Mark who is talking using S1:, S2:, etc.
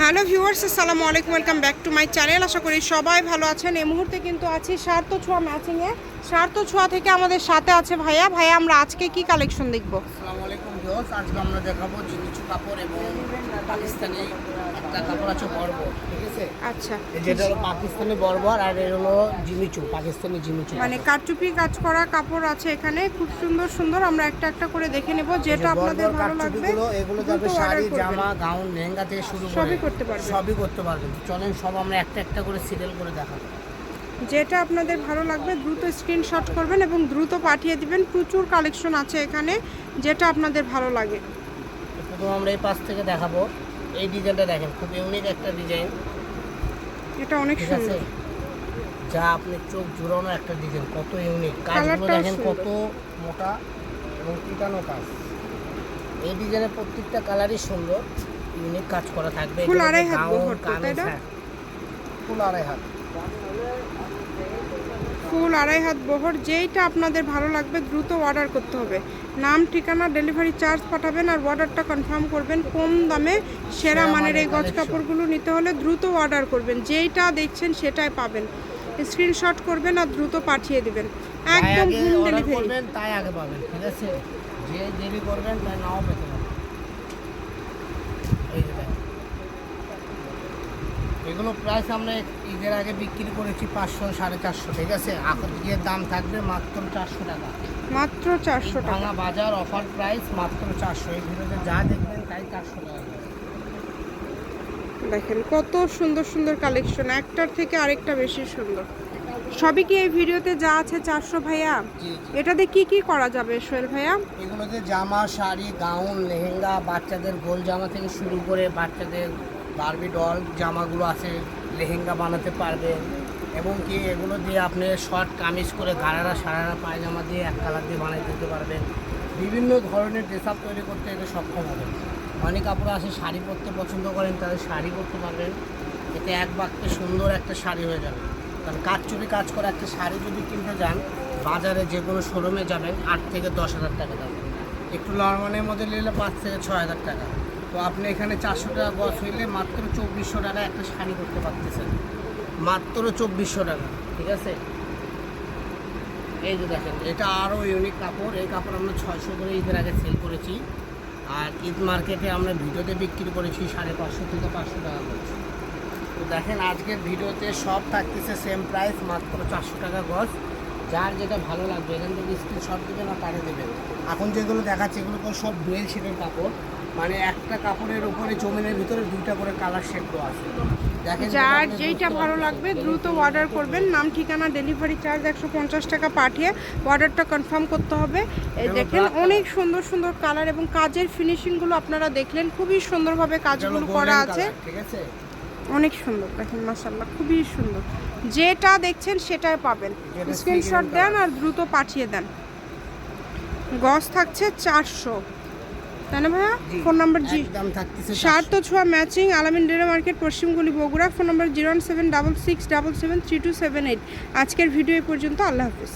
S1: Hello viewers, আসসালামু আলাইকুম, welcome back to my channel. আশা করি সবাই ভালো আছেন। এই মুহূর্তে কিন্তু আছি সার্থ ছোঁয়া ম্যাচিংয়ে। সার্থ ছোঁয়া থেকে আমাদের সাথে আছে ভাইয়া। ভাইয়া, আমরা আজকে কি কালেকশন দেখব?
S2: আসসালামু আলাইকুম। ভিউয়ার্স আজকে আমরা দেখাবো জিনিচু কাপড় এবং পাকিস্তানি একটা কাপড় আছে বর্বর ঠিক আছে?
S1: আচ্ছা
S2: যেটা হলো পাকিস্তানি বর্বর আর এর হলো জিমিচু পাকিস্তানি জিমিচু
S1: মানে কারচুপি কাজ করা কাপড় আছে এখানে খুব সুন্দর সুন্দর। আমরা একটা একটা করে দেখে নেব যেটা আপনাদের ভালো লাগবে
S2: এগুলো যাবে শাড়ি জামা গাউন লেহেঙ্গা থেকে শুরু করে
S1: সবই করতে পারবেন।
S2: সবই করতে পারবেন। চলেন সব আমরা একটা একটা করে সিরিয়াল করে দেখাবো।
S1: যেটা আপনাদের ভালো লাগবে দ্রুত স্ক্রিনশট করবেন এবং দ্রুত পাঠিয়ে দিবেন। প্রচুর কালেকশন আছে এখানে যেটা আপনাদের ভালো লাগে।
S2: প্রথম আমরা এই পাশ থেকে দেখাবো। এই ডিজাইনটা দেখেন খুব ইউনিক একটা ডিজাইন
S1: এটা অনেক সুন্দর।
S2: যা আপনি চোখ জুড়ানো একটা ডিজাইন কত ইউনিক কাজগুলো দেখেন কত মোটা এবং পিটানো কাজ। এই ডিজাইনের প্রত্যেকটা কালারই সুন্দর। ইউনিক কাজ করা থাকবে।
S1: ফুল আড়াই হাত?
S2: হ্যাঁ। ফুল আড়াই হাত।
S1: ফুল আড়াই হাত বহর যেইটা আপনাদের ভালো লাগবে দ্রুত অর্ডার করতে হবে। নাম ঠিকানা ডেলিভারি চার্জ পাঠাবেন আর অর্ডারটা কনফার্ম করবেন। কম দামে সেরা মানের এই গজ
S2: collection।
S1: কাপড়গুলো নিতে হলে দ্রুত অর্ডার করবেন। যেইটা দেখছেন সেটাই পাবেন। স্ক্রিনশট করবেন আর দ্রুত পাঠিয়ে দিবেন। একদম হোম ডেলিভারি
S2: তাই আগে পাবেন ঠিক আছে? যে দেরি করবেন তাই নাও পেতে পারেন এই যে দেখেন। এগুলো প্রাইস আমরা ঈদের আগে বিক্রি করেছি পাঁচশো সাড়ে চারশো ঠিক আছে? এখন গিয়ে দাম থাকবে মাত্র চারশো টাকা।
S1: মাত্র চারশো টাকা।
S2: বাজার অফার প্রাইস মাত্র চারশো। এই ভিডিওতে যা দেখবেন তাই চারশো টাকা।
S1: দেখেন কত সুন্দর সুন্দর কালেকশন একটার থেকে আরেকটা বেশি সুন্দর। সবই কি এই ভিডিওতে যা আছে চারশো ভাইয়া? এটাতে কি কি করা যাবে সোহেল ভাইয়া?
S2: এগুলোতে জামা শাড়ি গাউন লেহেঙ্গা বাচ্চাদের গোল জামা থেকে শুরু করে বাচ্চাদের বারবি ডল জামাগুলো আছে, লেহেঙ্গা বানাতে পারবেন এবং কি এগুলো দিয়ে আপনি শর্ট কামিজ করে গাড়ারা সারারা পায়জামা দিয়ে এক কালার দিয়ে বানিয়ে দিতে পারবেন। বিভিন্ন ধরনের ড্রেস আপ তৈরি করতে এতে সক্ষম হবেন। অনেক কাপড় আছে, শাড়ি পরতে পছন্দ করেন তাদের শাড়ি করতে পারবেন। এতে এক বাক্যে সুন্দর একটা শাড়ি হয়ে যাবে। কারণ কাজ চুপি কাজ করা একটা শাড়ি যদি কিনতে যান, বাজারে যে কোনো শোরুমে যাবেন, আট থেকে দশ হাজার টাকা দাম। একটু নর্মালের মধ্যে নিলে পাঁচ থেকে ছয় হাজার টাকা। তো আপনি এখানে চারশো টাকা গছ হইলে মাত্র চব্বিশশো টাকা একটা শাড়ি করতে পারতেছেন। মাত্র চব্বিশশো টাকা, ঠিক আছে? এই যে দেখেন, এটা আরও ইউনিক কাপড়। এই কাপড় আমরা ছয়শো করে ঈদের আগে সেল করেছি। আর ঈদ মার্কেটে আমরা ভিডিওতে বিক্রি করেছি সাড়ে পাঁচশো থেকে পাঁচশো টাকা করে। তো দেখেন, আজকের ভিডিওতে সব থাকতেছে সেম প্রাইস মাত্র চারশো টাকা গজ যার যেটা ভালো লাগবে এখান থেকে স্ক্রিনশট দেবেন আর পাঠিয়ে দেবেন এখন যেগুলো দেখাচ্ছে এগুলো তো সব ডুয়েল শেডের কাপড়। মানে একটা কাপড়ের উপরে জমিনের ভিতরে দুইটা করে কালার শেড দেওয়া আছে।
S1: যার যেইটা ভালো লাগবে দ্রুত অর্ডার করবেন। নাম ঠিকানা ডেলিভারি চার্জ একশো পঞ্চাশ টাকা পাঠিয়ে অর্ডারটা কনফার্ম করতে হবে। এই দেখেন অনেক সুন্দর সুন্দর কালার এবং কাজের ফিনিশিংগুলো আপনারা দেখলেন। খুবই সুন্দরভাবে কাজগুলো করা আছে।
S2: ঠিক আছে?
S1: অনেক সুন্দর দেখেন মাসাল্লাহ খুবই সুন্দর। যেটা দেখছেন সেটাই পাবেন। স্ক্রিনশট দেন আর দ্রুত পাঠিয়ে দেন। গস থাকছে চারশো। তাই না ভাইয়া? ফোন নাম্বার জি শার্ট তো ছোঁয়া ম্যাচিং আলামিন ডেরা market পশ্চিমগুলি Bogura phone number zero one seven double six double seven three two seven eight. আজকের ভিডিও এই পর্যন্ত আল্লাহ হাফিজ।